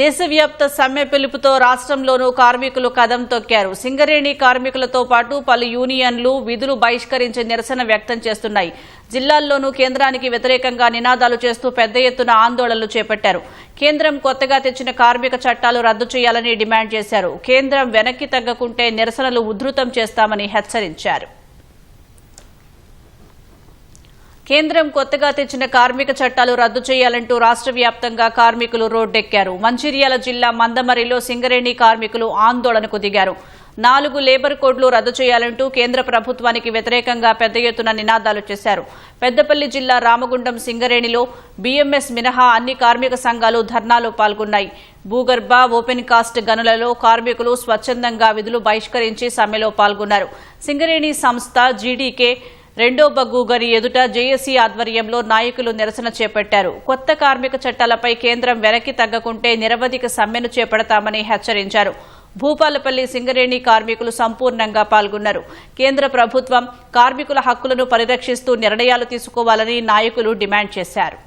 దేశవ్యాప్త సమ్మె పిలుపుతో రాష్ట్రంలోనూ కార్మికులు కదం తొక్కారు. సింగరేణి కార్మికులతో పాటు పలు యూనియన్లు విధులు బహిష్కరించి నిరసన వ్యక్తం చేస్తున్నాయి. జిల్లాల్లోనూ కేంద్రానికి వ్యతిరేకంగా నినాదాలు చేస్తూ పెద్ద ఎత్తున ఆందోళనలు చేపట్టారు. కేంద్రం కొత్తగా తెచ్చిన కార్మిక చట్టాలు రద్దు చేయాలని డిమాండ్ చేశారు. కేంద్రం వెనక్కి తగ్గకుంటే నిరసనలు ఉధృతం చేస్తామని హెచ్చరించారు. కేంద్రం కొత్తగా తెచ్చిన కార్మిక చట్టాలు రద్దు చేయాలంటూ రాష్ట్ర వ్యాప్తంగా కార్మికులు రోడ్డెక్కారు. మంచిర్యాల జిల్లా మందమరిలో సింగరేణి కార్మికులు ఆందోళనకు దిగారు. నాలుగు లేబర్ కోడ్లు రద్దు చేయాలంటూ కేంద్ర ప్రభుత్వానికి వ్యతిరేకంగా పెద్ద ఎత్తున నినాదాలు చేశారు. పెద్దపల్లి జిల్లా రామగుండం సింగరేణిలో బీఎంఎస్ మినహా అన్ని కార్మిక సంఘాలు ధర్నాలో పాల్గొన్నాయి. భూగర్భ ఓపెన్ కాస్ట్ గనులలో కార్మికులు స్వచ్ఛందంగా విధులు బహిష్కరించి సమ్మెలో పాల్గొన్నారు. సింగరేణి సంస్థ జీడీకే రెండో బగ్గు గని ఎదుట జేఏసీ ఆధ్వర్యంలో నాయకులు నిరసన చేపట్టారు. కొత్త కార్మిక చట్టాలపై కేంద్రం వెనక్కి తగ్గకుంటే నిరవధిక సమ్మెను చేపడతామని హెచ్చరించారు. భూపాలపల్లి సింగరేణి కార్మికులు సంపూర్ణంగా పాల్గొన్నారు. కేంద్ర ప్రభుత్వం కార్మికుల హక్కులను పరిరక్షిస్తూ నిర్ణయాలు తీసుకోవాలని నాయకులు డిమాండ్ చేశారు.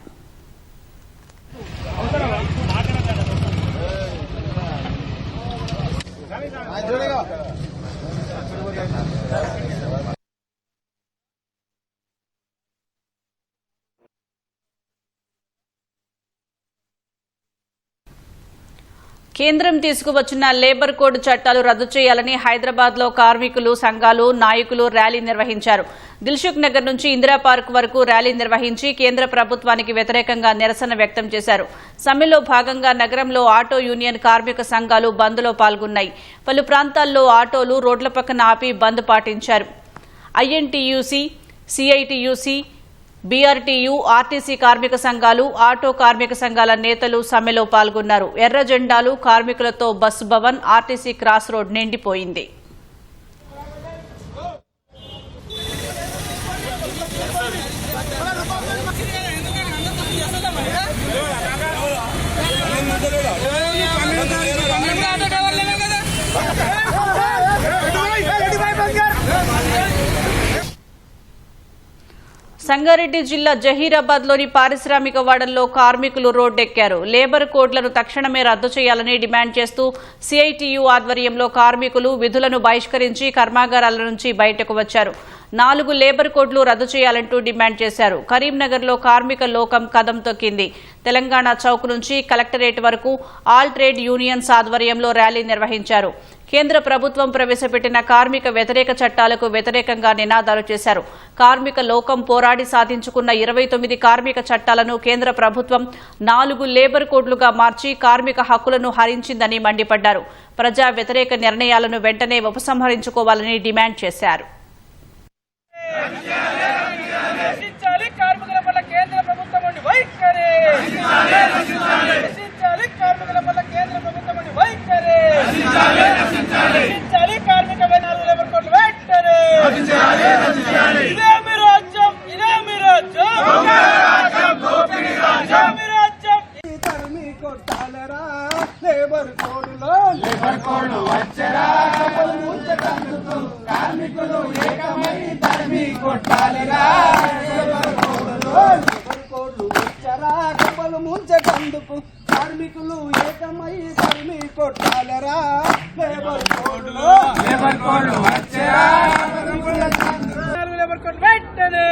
కేంద్రం తీసుకువచ్చిన లేబర్ కోడ్ చట్టాలు రద్దు చేయాలని హైదరాబాద్లో కార్మికులు సంఘాలు నాయకులు ర్యాలీ నిర్వహించారు. దిల్సుఖ్ నగర్ నుంచి ఇందిరా పార్క్ వరకు ర్యాలీ నిర్వహించి కేంద్ర ప్రభుత్వానికి వ్యతిరేకంగా నిరసన వ్యక్తం చేశారు. సమ్మెలో భాగంగా నగరంలో ఆటో యూనియన్ కార్మిక సంఘాలు బంద్లో పాల్గొన్నాయి. పలు ప్రాంతాల్లో ఆటోలు రోడ్ల పక్కన ఆపి బంద్ పాటించారు. ఐఎన్టీయూసీ సిఐటియూసీ బీఆర్టీయూ ఆర్టీసీ కార్మిక సంఘాలు ఆటో కార్మిక సంఘాల నేతలు సమ్మెలో పాల్గొన్నారు. ఎర్ర జెండాలు కార్మికులతో bus Bhavan RTC cross road నిండిపోయింది. సంగారెడ్డి జిల్లా జహీరాబాద్లోని పారిశ్రామిక వాడల్లో కార్మికులు రోడ్డెక్కారు. లేబర్ కోడ్లను తక్షణమే రద్దు చేయాలని డిమాండ్ చేస్తూ సిఐటియు ఆధ్వర్యంలో కార్మికులు విధులను బహిష్కరించి కర్మాగారాల నుంచి బయటకు వచ్చారు. నాలుగు లేబర్ కోడ్లు రద్దు చేయాలంటూ డిమాండ్ చేశారు. కరీంనగర్లో కార్మిక లోకం కదం తొక్కింది. తెలంగాణ చౌక్ నుంచి కలెక్టరేట్ వరకు ఆల్ ట్రేడ్ యూనియన్స్ ఆధ్వర్యంలో ర్యాలీ నిర్వహించారు. కేంద్ర ప్రభుత్వం ప్రవేశపెట్టిన కార్మిక వ్యతిరేక చట్టాలకు వ్యతిరేకంగా నినాదాలు చేశారు. కార్మిక లోకం పోరాడి సాధించుకున్న ఇరవై తొమ్మిది కార్మిక చట్టాలను కేంద్ర ప్రభుత్వం నాలుగు లేబర్ కోడ్లుగా మార్చి కార్మిక హక్కులను హరించిందని మండిపడ్డారు. ప్రజా వ్యతిరేక నిర్ణయాలను వెంటనే ఉపసంహరించుకోవాలని డిమాండ్ చేశారు. లేబర్ కోడ్లో. లేబర్ వచ్చరా. కార్మికులు ఏకమై తరిమి కొట్టాలరా. ముంచటందుకు కార్మికులు ఏకమై తరిమి కొట్టాలరా? లేబర్ కోడ్లో. లేబర్ కోడ్ వచ్చరా లేబర్ కోడ్లు వెంటనే!